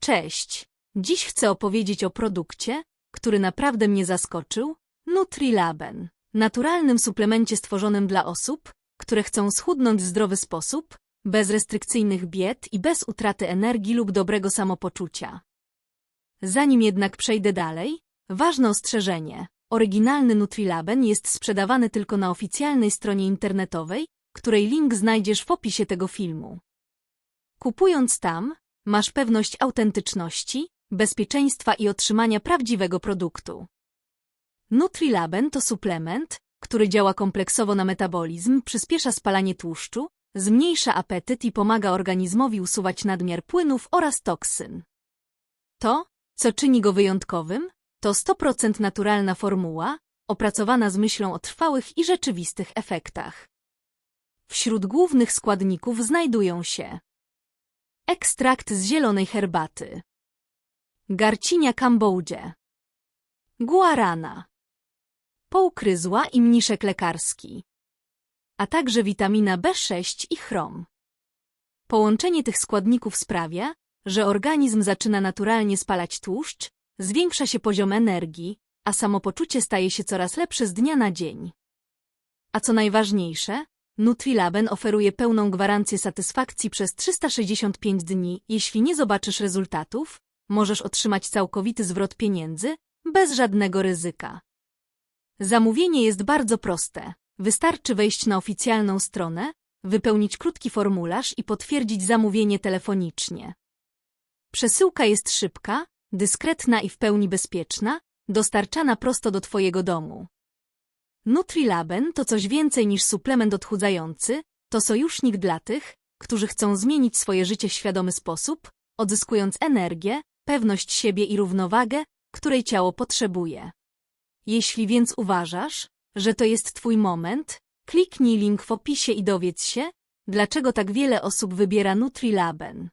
Cześć! Dziś chcę opowiedzieć o produkcie, który naprawdę mnie zaskoczył, Nutrilaben. Naturalnym suplemencie stworzonym dla osób, które chcą schudnąć w zdrowy sposób, bez restrykcyjnych diet i bez utraty energii lub dobrego samopoczucia. Zanim jednak przejdę dalej, ważne ostrzeżenie. Oryginalny Nutrilaben jest sprzedawany tylko na oficjalnej stronie internetowej, której link znajdziesz w opisie tego filmu. Kupując tam, masz pewność autentyczności, bezpieczeństwa i otrzymania prawdziwego produktu. Nutrilaben to suplement, który działa kompleksowo na metabolizm, przyspiesza spalanie tłuszczu, zmniejsza apetyt i pomaga organizmowi usuwać nadmiar płynów oraz toksyn. To, co czyni go wyjątkowym, to 100% naturalna formuła, opracowana z myślą o trwałych i rzeczywistych efektach. Wśród głównych składników znajdują się ekstrakt z zielonej herbaty, garcinia kambodże, guarana, połkryzła i mniszek lekarski, a także witamina B6 i chrom. Połączenie tych składników sprawia, że organizm zaczyna naturalnie spalać tłuszcz, zwiększa się poziom energii, a samopoczucie staje się coraz lepsze z dnia na dzień. A co najważniejsze, Nutrilaben oferuje pełną gwarancję satysfakcji przez 365 dni. Jeśli nie zobaczysz rezultatów, możesz otrzymać całkowity zwrot pieniędzy, bez żadnego ryzyka. Zamówienie jest bardzo proste. Wystarczy wejść na oficjalną stronę, wypełnić krótki formularz i potwierdzić zamówienie telefonicznie. Przesyłka jest szybka, dyskretna i w pełni bezpieczna, dostarczana prosto do Twojego domu. Nutrilaben to coś więcej niż suplement odchudzający, to sojusznik dla tych, którzy chcą zmienić swoje życie w świadomy sposób, odzyskując energię, pewność siebie i równowagę, której ciało potrzebuje. Jeśli więc uważasz, że to jest Twój moment, kliknij link w opisie i dowiedz się, dlaczego tak wiele osób wybiera Nutrilaben.